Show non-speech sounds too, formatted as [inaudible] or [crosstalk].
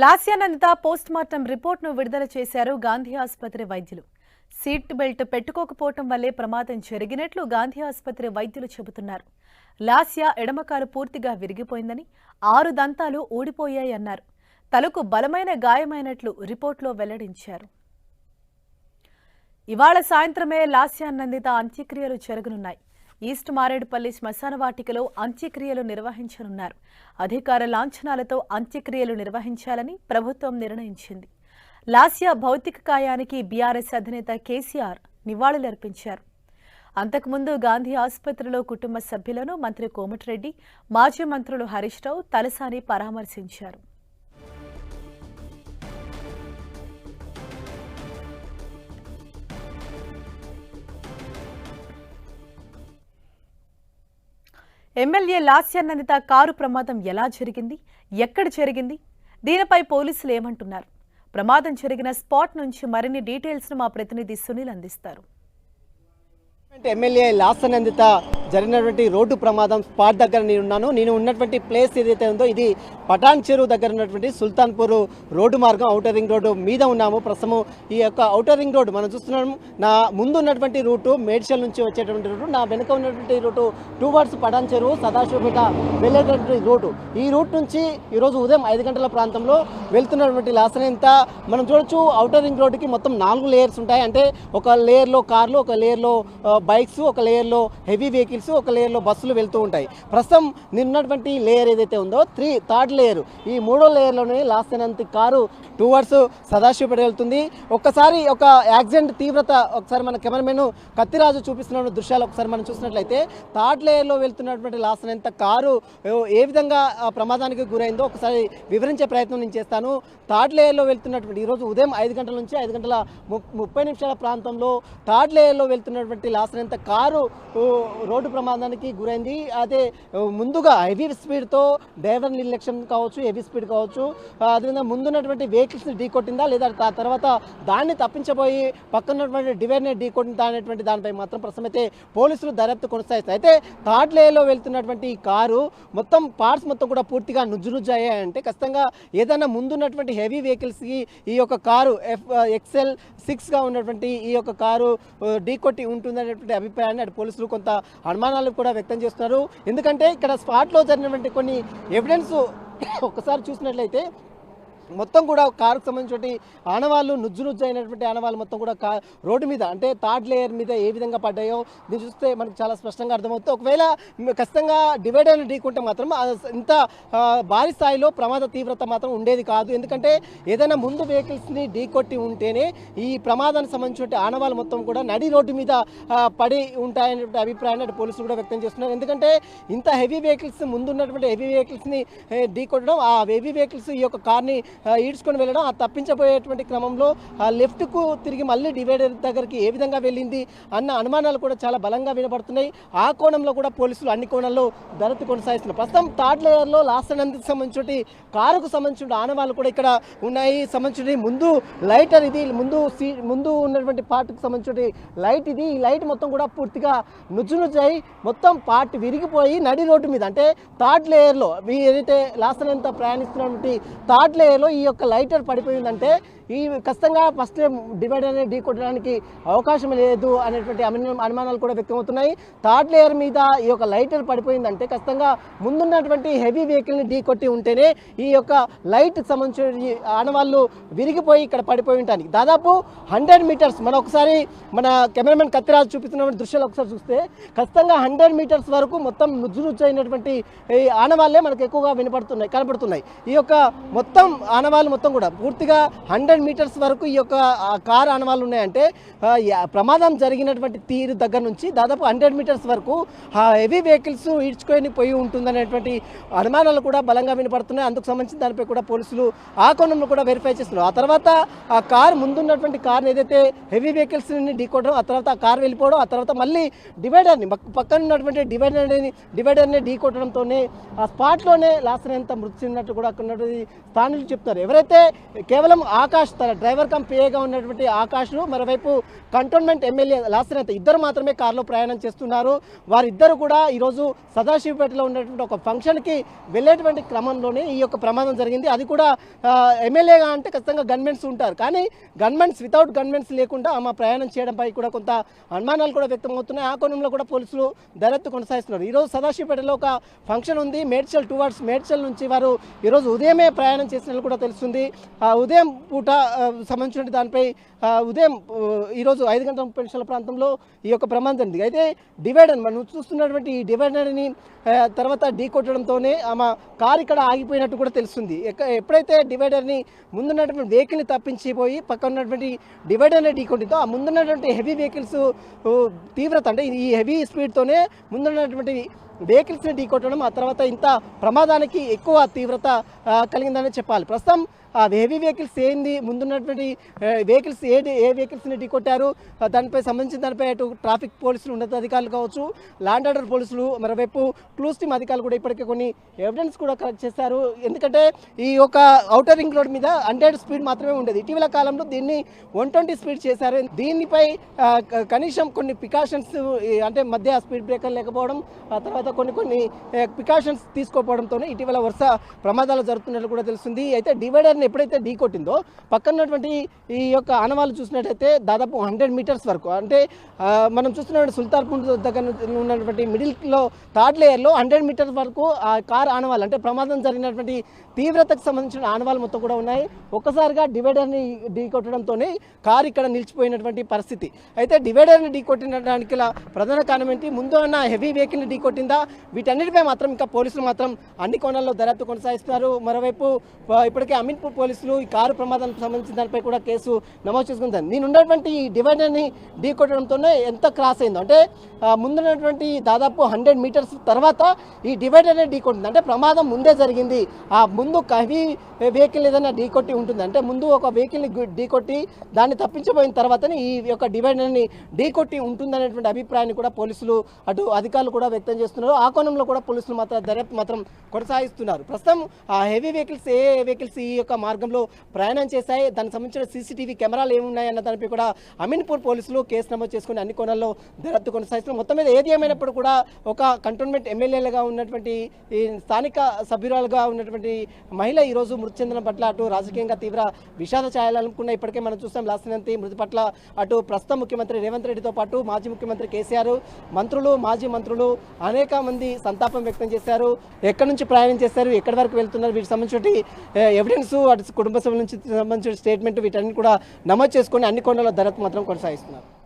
Lasya Nanditha post mortem రిపోర్ట్ను విడుదల చేశారు గాంధీ ఆసుపత్రి వైద్యులు. సీట్ బెల్ట్ పెట్టుకోకపోవటం వల్లే ప్రమాదం జరిగినట్లు గాంధీ ఆసుపత్రి వైద్యులు చెబుతున్నారు. లాస్యా ఎడమకాలు పూర్తిగా విరిగిపోయిందని ఆరు దంతాలు ఊడిపోయాయన్నారు తలకు బలమైన గాయమైనట్లు రిపోర్టులో వెల్లడించారు. ఇవాళ సాయంత్రమే లాస్యానందిత అంత్యక్రియలు జరగనున్నాయి. ఈస్ట్ మారేడుపల్లి శ్మశాన వాటికలో అంత్యక్రియలు నిర్వహించనున్నారు. అధికార లాంఛనాలతో అంత్యక్రియలు నిర్వహించాలని ప్రభుత్వం నిర్ణయించింది. లాస్యా భౌతిక కాయానికి బీఆర్ఎస్ అధినేత కేసీఆర్ నివాళులర్పించారు. అంతకుముందు గాంధీ ఆసుపత్రిలో కుటుంబ సభ్యులను మంత్రి కోమటిరెడ్డి మాజీ మంత్రులు హరీష్ రావు తలసాని పరామర్శించారు. ఎమ్మెల్యే లాస్యానందిత కారు ప్రమాదం ఎలా జరిగింది? ఎక్కడ జరిగింది? దీనిపై పోలీసులు ఏమంటున్నారు? ప్రమాదం జరిగిన స్పాట్ నుంచి మరిన్ని డీటెయిల్స్ను మా ప్రతినిధి సునీల్ అందిస్తారు. ఎమ్మెల్యే లాస్యానందిత జరిగినటువంటి రోడ్డు ప్రమాదం స్పాట్ దగ్గర నేను ఉన్నాను. నేను ఉన్నటువంటి ప్లేస్ ఏదైతే ఉందో ఇది పటాన్ చెరువు దగ్గర ఉన్నటువంటి సుల్తాన్పూర్ రోడ్డు మార్గం ఔటర్ రింగ్ రోడ్డు మీద ఉన్నాము. ప్రస్తుతం ఈ యొక్క ఔటర్ రింగ్ రోడ్డు మనం చూస్తున్నాము. నా ముందు ఉన్నటువంటి రూటు మేడ్చల్ నుంచి వచ్చేటువంటి రూటు నా వెనుక ఉన్నటువంటి రూటు టూ వర్డ్స్ పటాన్ చెరువు సదాశివపేట వెళ్ళేటటువంటి రూటు. ఈ రూట్ నుంచి ఈరోజు ఉదయం ఐదు గంటల ప్రాంతంలో వెళ్తున్నటువంటి లాసనంత మనం చూడొచ్చు ఔటర్ రింగ్ రోడ్డుకి మొత్తం నాలుగు లేయర్స్ ఉంటాయి. అంటే ఒక లేయర్లో కార్లు ఒక లేయర్లో బైక్స్ ఒక లేయర్లో హెవీ వెహికల్ వెహికల్స్ ఒక లేయర్లో బస్సులు వెళ్తూ ఉంటాయి. ప్రస్తుతం నిన్నటువంటి లేయర్ ఏదైతే ఉందో త్రీ థర్డ్ లేయర్. ఈ మూడో లేయర్లోనే లాస్ట్ అయినంత కారు టూ వర్డ్స్ సదాశివపేట వెళ్తుంది. ఒక్కసారి ఒక యాక్సిడెంట్ తీవ్రత ఒకసారి మన కెమెరామెన్ కత్తిరాజు చూపిస్తున్న దృశ్యాలు ఒకసారి మనం చూసినట్లయితే థర్డ్ లేయర్లో వెళ్తున్నటువంటి లాస్ట్ అయినంత కారు ఏ విధంగా ప్రమాదానికి గురైందో ఒకసారి వివరించే ప్రయత్నం నేను చేస్తాను. థర్డ్ లేయర్లో వెళ్తున్నటువంటి ఈరోజు ఉదయం ఐదు గంటల నుంచి ఐదు గంటల ముప్పై నిమిషాల ప్రాంతంలో థర్డ్ లేయర్లో వెళ్తున్నటువంటి లాస్ట్ అయినంత కారు రోడ్డు రోడ్డు ప్రమాదానికి గురైంది. అదే ముందుగా హెవీ స్పీడ్తో డ్రైవర్ నిర్లక్ష్యం కావచ్చు హెవీ స్పీడ్ కావచ్చు అదేవిధంగా ముందున్నటువంటి వెహికల్స్ని ఢీ కొట్టిందా లేదా తర్వాత దాన్ని తప్పించబోయి పక్కనటువంటి ఉన్నటువంటి ఢీ కొట్టిందా అనేటువంటి దానిపై మాత్రం ప్రస్తుతం అయితే పోలీసులు దర్యాప్తు కొనసాగిస్తారు అయితే థర్డ్ లేయర్లో వెళ్తున్నటువంటి ఈ కారు మొత్తం పార్ట్స్ మొత్తం కూడా పూర్తిగా నుజ్జు నుజ్జు అయ్యాయంటే ఖచ్చితంగా ఏదైనా ముందున్నటువంటి హెవీ వెహికల్స్కి ఈ యొక్క కారు ఎఫ్ ఎక్సెల్ సిక్స్గా ఉన్నటువంటి ఈ యొక్క కారు ఢీ కొట్టి ఉంటుందనేటువంటి అభిప్రాయాన్ని అటు పోలీసులు కొంత అనుమానాలు కూడా వ్యక్తం చేస్తున్నారు. ఎందుకంటే ఇక్కడ స్పాట్లో జరిగినటువంటి కొన్ని ఎవిడెన్స్ [coughs] ఒకసారి చూసినట్లయితే మొత్తం కూడా కారుకు సంబంధించిన ఆనవాళ్ళు నుజ్జు నుజ్జు అయినటువంటి ఆనవాళ్ళు మొత్తం కూడా కా రోడ్డు మీద అంటే థర్డ్ లేయర్ మీద ఏ విధంగా పడ్డాయో దీన్ని చూస్తే మనకు చాలా స్పష్టంగా అర్థమవుతుంది. ఒకవేళ ఖచ్చితంగా డివైడర్ని ఢీకుంటే మాత్రం ఇంత భారీ స్థాయిలో ప్రమాద తీవ్రత మాత్రం ఉండేది కాదు. ఎందుకంటే ఏదైనా ముందు వెహికల్స్ని ఢీకొట్టి ఉంటేనే ఈ ప్రమాదానికి సంబంధించిన ఆనవాళ్ళు మొత్తం కూడా నడి రోడ్డు మీద పడి ఉంటాయనే అభిప్రాయాన్ని అటు పోలీసులు కూడా వ్యక్తం చేస్తున్నారు. ఎందుకంటే ఇంత హెవీ వెహికల్స్ ముందు ఉన్నటువంటి హెవీ వెహికల్స్ని ఢీకొట్టడం ఆ హెవీ వెహికల్స్ ఈ యొక్క కార్ని ఈడ్చుకొని వెళ్ళడం ఆ తప్పించబోయేటువంటి క్రమంలో ఆ లెఫ్ట్కు తిరిగి మళ్ళీ డివైడర్ దగ్గరికి ఏ విధంగా వెళ్ళింది అన్న అనుమానాలు కూడా చాలా బలంగా వినబడుతున్నాయి. ఆ కోణంలో కూడా పోలీసులు అన్ని కోణాల్లో దరత్తు కొనసాగిస్తున్నారు. ప్రస్తుతం థర్డ్ లేయర్లో లాస్ట్ నందికి సంబంధించి కారుకు సంబంధించిన ఆనవాళ్ళు కూడా ఇక్కడ ఉన్నాయి. సంబంధించి ముందు లైటర్ ఇది ముందు సీ ముందు ఉన్నటువంటి పార్ట్కి సంబంధించి లైట్ ఇది. ఈ లైట్ మొత్తం కూడా పూర్తిగా నుజ్జు నుజ్జై మొత్తం పార్ట్ విరిగిపోయి నడి రోడ్డు మీద అంటే థర్డ్ లేయర్లో మీ ఏదైతే లాస్ట్ నంత ప్రయాణిస్తున్నటువంటి థర్డ్ లేయర్లో ఈ యొక్క లైటర్ పడిపోయిందంటే ఈ ఖచ్చితంగా ఫస్ట్ డివైడ్ అనేది ఢీ కొట్టడానికి అవకాశం లేదు అనేటువంటి అనుమానాలు కూడా వ్యక్తమవుతున్నాయి. థర్డ్ లేయర్ మీద ఈ యొక్క లైటర్ పడిపోయిందంటే ఖచ్చితంగా ముందున్నటువంటి హెవీ వెహికల్ని ఢీ కొట్టి ఉంటేనే ఈ యొక్క లైట్ సంబంధించిన ఆనవాళ్ళు విరిగిపోయి ఇక్కడ పడిపోయి ఉంటానికి దాదాపు హండ్రెడ్ మీటర్స్ మన ఒకసారి మన కెమెరామెన్ కత్తిరాజు చూపిస్తున్న దృశ్యాలు ఒకసారి చూస్తే ఖచ్చితంగా హండ్రెడ్ మీటర్స్ వరకు మొత్తం నుజ్జు నుజ్జు అయినటువంటి ఆనవాళ్ళే మనకు ఎక్కువగా వినపడుతున్నాయి కనపడుతున్నాయి. ఈ యొక్క మొత్తం ఆనవాళ్ళు మొత్తం కూడా. పూర్తిగా హండ్రెడ్ మీటర్స్ వరకు ఈ యొక్క కార్ ఆనవాళ్ళు ఉన్నాయంటే ప్రమాదం జరిగినటువంటి తీరు దగ్గర నుంచి దాదాపు హండ్రెడ్ మీటర్స్ వరకు ఆ హెవీ వెహికల్స్ ఈడ్చుకొని పోయి ఉంటుందనేటువంటి అనుమానాలు కూడా బలంగా వినపడుతున్నాయి. అందుకు సంబంధించి దానిపై కూడా పోలీసులు ఆ కోణంలో కూడా వెరిఫై చేస్తున్నారు. ఆ తర్వాత ఆ కార్ ముందున్నటువంటి కార్ ఏదైతే హెవీ వెహికల్స్ ఢీకోవడం ఆ తర్వాత ఆ కార్ వెళ్ళిపోవడం ఆ తర్వాత మళ్ళీ డివైడర్ని పక్కన ఉన్నటువంటి డివైడర్ని డివైడర్ని ఢీకొట్టడంతోనే ఆ స్పాట్లోనే లాస్ట్ ఎంత మృతి చెందినట్టు కూడా అక్కడ ఉన్నటువంటి స్థానికులు చెప్తున్నారు. చేస్తున్నారు ఎవరైతే కేవలం ఆకాష్ తన డ్రైవర్ కమ్ పిఏగా ఉన్నటువంటి ఆకాష్ మరోవైపు కంటోన్మెంట్ ఎమ్మెల్యే లాసనేత ఇద్దరు మాత్రమే కారులో ప్రయాణం చేస్తున్నారు. వారిద్దరు కూడా ఈరోజు సదాశివపేటలో ఉన్నటువంటి ఒక ఫంక్షన్కి వెళ్ళేటువంటి క్రమంలోనే ఈ యొక్క ప్రమాదం జరిగింది. అది కూడా ఎమ్మెల్యేగా అంటే ఖచ్చితంగా గన్మెన్స్ ఉంటారు. కానీ గన్మెన్స్ వితౌట్ గన్మెన్స్ లేకుండా ఆమె ప్రయాణం చేయడంపై కూడా కొంత అనుమానాలు కూడా వ్యక్తమవుతున్నాయి. ఆ కోణంలో కూడా పోలీసులు దర్యాప్తు కొనసాగిస్తున్నారు. ఈరోజు సదాశివపేటలో ఒక ఫంక్షన్ ఉంది. మేడ్చల్ టువార్డ్స్ మేడ్చల్ నుంచి వారు ఈరోజు ఉదయమే ప్రయాణం చేసినట్లు కూడా తెలుస్తుంది. ఉదయం పూట సంబంధించిన దానిపై ఉదయం ఈరోజు ఐదు గంటల ముప్పై నిమిషాల ప్రాంతంలో ఈ యొక్క ప్రమాదం ఉంది అయితే డివైడర్ మనం చూస్తున్నటువంటి ఈ డివైడర్ని తర్వాత ఢీ కొట్టడంతోనే ఆమె కారు ఇక్కడ ఆగిపోయినట్టు కూడా తెలుస్తుంది. ఎక్క- ఎప్పుడైతే డివైడర్ని ముందున్నటువంటి వెహికల్ని తప్పించిపోయి పక్కన ఉన్నటువంటి డివైడర్ని ఢీ కొట్టిందో ఆ ముందున్నటువంటి హెవీ వెహికల్స్ తీవ్రత అంటే ఈ హెవీ స్పీడ్తోనే ముందున్నటువంటి వెహికల్స్ని ఢీ కొట్టడం ఆ తర్వాత ఇంత ప్రమాదానికి ఎక్కువ తీవ్రత కలిగిందని చెప్పాలి. ప్రస్తుతం ఆ హెవీ వెహికల్స్ ఏంది? ముందున్నటువంటి వెహికల్స్ ఏ ఏ వెహికల్స్ని ఢీకొట్టారు కొట్టారు? దానిపై సంబంధించిన దానిపై అటు ట్రాఫిక్ పోలీసులు ఉన్నతాధికారులు కావచ్చు ల్యాండ్ ఆర్డర్ పోలీసులు మరోవైపు క్లూస్ టీమ్ అధికారులు కూడా ఇప్పటికే కొన్ని ఎవిడెన్స్ కూడా కలెక్ట్ చేశారు. ఎందుకంటే ఈ యొక్క అవుటర్ రింగ్ రోడ్ మీద హండ్రెడ్ స్పీడ్ మాత్రమే ఉండేది. ఇటీవల కాలంలో దీన్ని వన్ ట్వంటీ స్పీడ్ చేశారు. దీనిపై కనీసం కొన్ని ప్రికాషన్స్ అంటే మధ్య స్పీడ్ బ్రేకర్ లేకపోవడం ఆ తర్వాత కొన్ని కొన్ని ప్రికాషన్స్ తీసుకోకపోవడంతో ఇటీవల వరుస ప్రమాదాలు జరుగుతున్నట్లు కూడా తెలుస్తుంది. అయితే డివైడర్ని ఎప్పుడైతే ఢీ కొట్టిందో పక్కనటువంటి ఈ యొక్క ఆనవాళ్ళు చూసినట్టయితే దాదాపు హండ్రెడ్ మీటర్స్ వరకు అంటే మనం చూస్తున్నటువంటి సుల్తాన్పూర్ దగ్గర ఉన్నటువంటి మిడిల్లో థర్డ్ లేయర్లో హండ్రెడ్ మీటర్స్ వరకు ఆ కార్ ఆనవాళ్ళు అంటే ప్రమాదం జరిగినటువంటి తీవ్రతకు సంబంధించిన ఆనవాళ్ళు మొత్తం కూడా ఉన్నాయి. ఒక్కసారిగా డివైడర్ని ఢీ కొట్టడంతోనే కార్ ఇక్కడ నిలిచిపోయినటువంటి పరిస్థితి. అయితే డివైడర్ని ఢీ కొట్టినడానికి ప్రధాన కారణం ఏంటి? ముందు ఉన్న హెవీ వెహికల్ని ఢీ కొట్టిందా? వీటన్నిటిపై మాత్రం ఇంకా పోలీసులు మాత్రం అన్ని కోణాల్లో దర్యాప్తు కొనసాగిస్తున్నారు. మరోవైపు ఇప్పటికే అమీన్పూర్ పోలీసులు ఈ కారు ప్రమాదానికి సంబంధించిన దానిపై కూడా కేసు నమోదు చేసుకుంటారు నేను ఉన్నటువంటి ఈ డివైడర్ని ఢీ కొట్టడంతోనే ఎంత క్రాస్ అయిందో అంటే ముందున్నటువంటి దాదాపు హండ్రెడ్ మీటర్స్ తర్వాత ఈ డివైడర్ని ఢీ కొట్టింది. అంటే ప్రమాదం ముందే జరిగింది. ఆ ముందు హెవీ వెహికల్ ఏదైనా ఢీ కొట్టి ఉంటుంది. అంటే ముందు ఒక వెహికల్ని ఢీ కొట్టి దాన్ని తప్పించబోయిన తర్వాతనే ఈ యొక్క డివైడర్ని ఢీ కొట్టి ఉంటుందనేటువంటి అభిప్రాయాన్ని కూడా పోలీసులు అటు అధికారులు కూడా వ్యక్తం చేస్తున్నారు. ఆ కోణంలో కూడా పోలీసులు మాత్రం దర్యాప్తు మాత్రం కొనసాగిస్తున్నారు. ప్రస్తుతం ఆ హెవీ వెహికల్స్ ఏ వెహికల్స్ ఈ యొక్క మార్గంలో ప్రయాణం చేశాయి? దానికి సంబంధించిన సీసీటీవీ కెమెరాలు ఏమున్నాయి అన్న దానిపై కూడా అమీన్పూర్ పోలీసులు కేసు నమోదు చేసుకుని అన్ని కోణాల్లో దర్యాప్తు కొనసాగిస్తున్నారు. మొత్తం మీద ఏది ఏమైనప్పుడు కూడా ఒక కంటోన్మెంట్ ఎమ్మెల్యేలుగా ఉన్నటువంటి ఈ స్థానిక సభ్యురాలుగా ఉన్నటువంటి మహిళ ఈరోజు మృతి చెందడం పట్ల అటు రాజకీయంగా తీవ్ర విషాద ఛాయాలనుకున్న ఇప్పటికే మనం చూస్తాం లాస్నంతి మృతి పట్ల అటు ప్రస్తుత ముఖ్యమంత్రి రేవంత్ రెడ్డితో పాటు మాజీ ముఖ్యమంత్రి కేసీఆర్ మంత్రులు మాజీ మంత్రులు అనేక మంది సంతాపం వ్యక్తం చేశారు. ఎక్కడి నుంచి ప్రయాణం చేశారు? ఎక్కడి వరకు వెళ్తున్నారు? వీటికి సంబంధించి ఎవిడెన్స్ వాటి కుటుంబ సభ్యుల నుంచి సంబంధించిన స్టేట్మెంట్ వీటన్ని కూడా నమోదు చేసుకొని అన్ని కొండల దర్యాప్తు మాత్రం కొనసాగిస్తున్నారు.